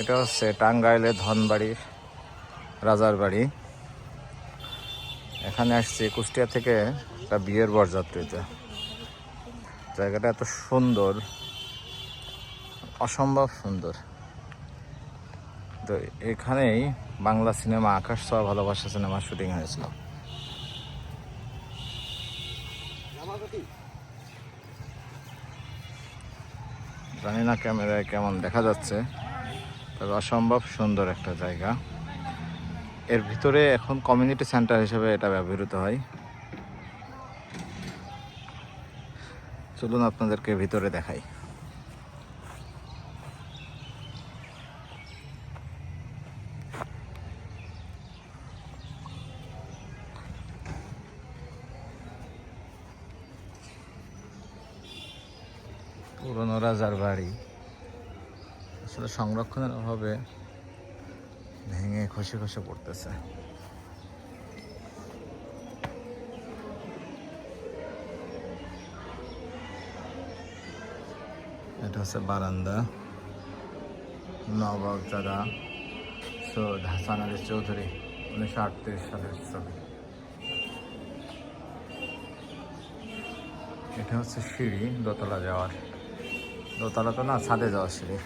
এটা হচ্ছে টাঙ্গাইলের ধনবাড়ির রাজার বাড়ি। এখানে আসছি কুষ্টিয়া থেকে একটা বিয়ের বরযাত্রীতে। জায়গাটা এত সুন্দর, অসম্ভব সুন্দর। তো এখানেই বাংলা সিনেমা, আকাশ ছোঁয়া ভালোবাসা সিনেমা শুটিং হয়েছিল। জানি না ক্যামেরায় কেমন দেখা যাচ্ছে। তবে অসম্ভব সুন্দর একটা জায়গা। এর ভিতরে এখন কমিউনিটি সেন্টার হিসেবে এটা ব্যবহৃত হয়। চলুন আপনাদেরকে ভিতরে দেখাই। পুরনো রাজার বাড়ি। আসলে সংরক্ষণের অভাবে ভেঙে খসে খসে পড়তেছে। এটা হচ্ছে বারান্দা। নবাব জাদা সৈয়দ হাসান আলী চৌধুরী, উনিশশো আটত্রিশ সালের ছবি এটা হচ্ছে সিঁড়ি দোতলা যাওয়ার। দোতলা তো না, ছাদে যাওয়ার সিঁড়ি।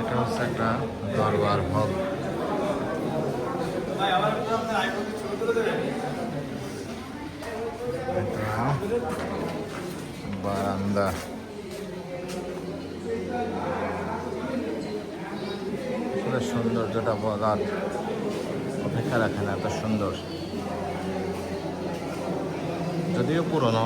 এটা হচ্ছে একটা দরবার হল। বারান্দা। সৌন্দর্যটা বলার অপেক্ষা রাখে না, এত সুন্দর। যদিও পুরনো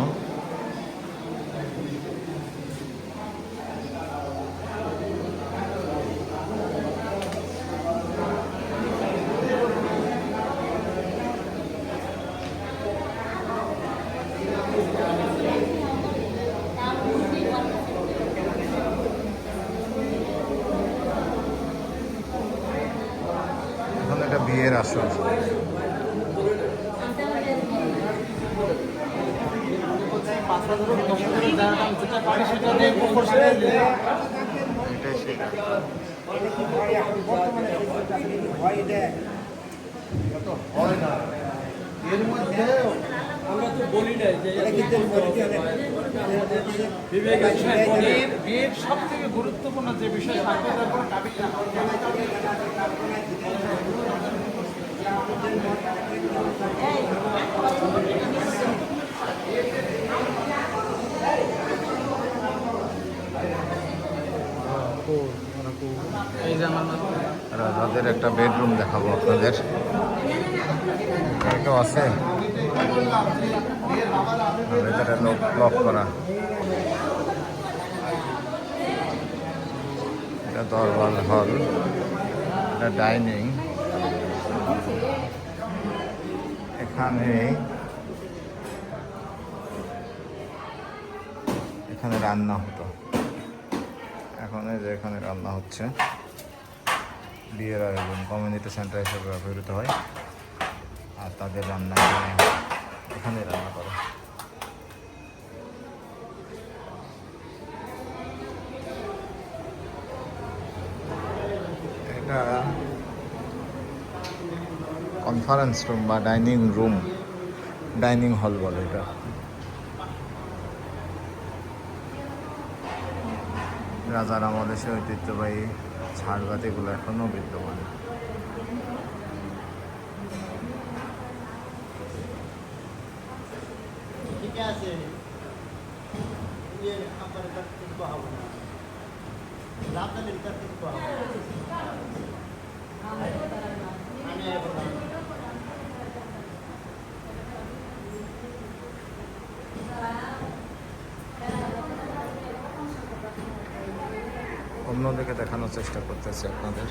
এখন এটা বিয়ের আসর এটাই সেটা আমরা তো বলি যে বিয়ের সব থেকে গুরুত্বপূর্ণ যে বিষয় থাকবে তার রাজাদের একটা বেডরুম দেখাবো আপনাদের। কেউ আছে? লক লক করা। দরবার হল এটা ডাইনিং এখানে এখানে রান্না হতো। এখন যে এখানে রান্না হচ্ছে। বিয়ের আয়োজন কমিউনিটি সেন্টার হিসেবে ব্যবহৃত হয়। আর তাদের রান্না এখানে রান্না করে কনফারেন্স রুম বা ডাইনিং রুম ডাইনিং হল বলে এটা। রাজার আমলে সে ঐতিহ্যবাহী ঝাড়বাতিগুলো এখনও বিদ্যমান। ঠিক আছে ইয়ে আমার কাছ থেকে পাবো না রাতালের কাছ থেকে পাবো আমি এখন অন্যদিকে দেখানোর চেষ্টা করতেছি আপনাদের।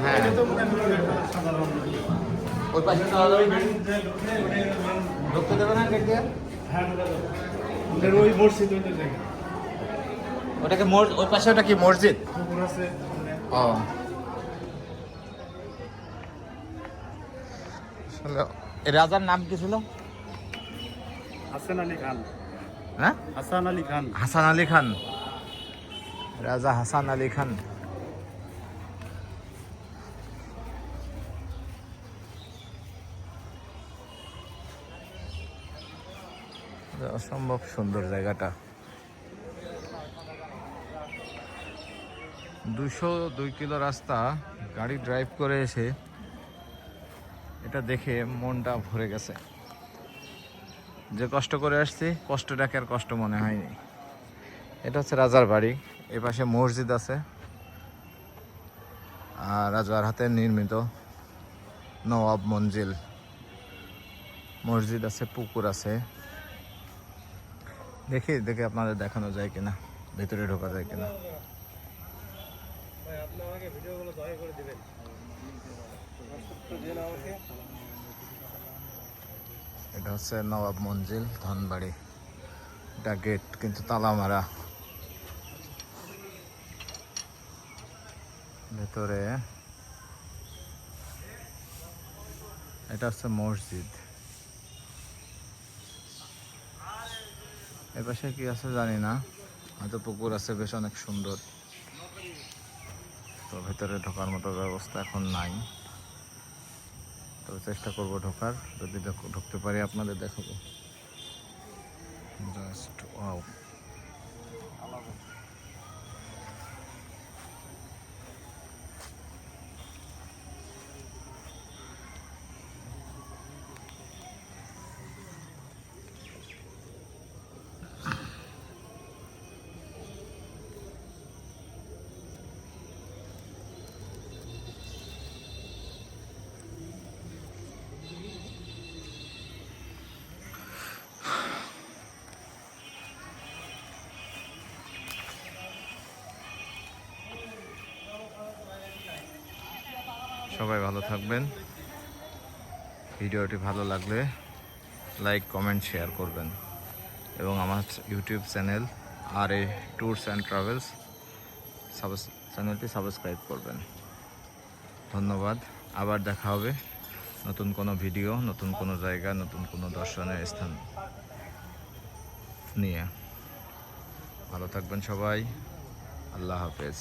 হ্যাঁ ওই পাশে ঢুকতে দেবে না গেট দিয়ে ওই মসজিদ ওটাকে মস- ওই পাশে ওটা কি মসজিদ ও রাজার নাম কি ছিল? হাসান আলী খান। হ্যাঁ? হাসান আলী খান। হাসান আলী খান। রাজা হাসান আলী খান। অসম্ভব সুন্দর জায়গাটা। দুশো দুই কিলো রাস্তা, গাড়ি ড্রাইভ করে এসে এটা দেখে মনটা ভরে গেছে। যে কষ্ট করে আসছি কষ্টটাকে আর কষ্ট মনে হয়নি। এটা হচ্ছে রাজার বাড়ি। এ পাশে মসজিদ আছে। আর রাজার হাতে নির্মিত নওয়াব মঞ্জিল। মসজিদ আছে, পুকুর আছে। দেখি দেখি আপনাদের দেখানো যায় কিনা, ভেতরে ঢোকা যায় কিনা। এটা হচ্ছে নবাব মঞ্জিল, ধনবাড়ি। এটা গেট কিন্তু তালা মারা ভেতরে। এটা হচ্ছে মসজিদ। এ পাশে কি আছে জানি না, হয়তো পুকুর আছে, বেশ অনেক সুন্দর। তো ভেতরে ঢোকার মতো ব্যবস্থা এখন নাই। তবে চেষ্টা করব ঢোকার, যদি ঢুকতে পারি আপনাদের দেখাবো। জাস্ট ওয়াও সবাই ভালো থাকবেন। ভিডিওটি ভালো লাগলে লাইক, কমেন্ট, শেয়ার করবেন। এবং আমার ইউটিউব চ্যানেল আর এ ট্যুরস অ্যান্ড ট্রাভেলস চ্যানেলটি সাবস্ক্রাইব করবেন। ধন্যবাদ। আবার দেখা হবে নতুন কোনো ভিডিও, নতুন কোনো জায়গা, নতুন কোনো দর্শনের স্থান নিয়ে। ভালো থাকবেন সবাই। আল্লাহ হাফেজ।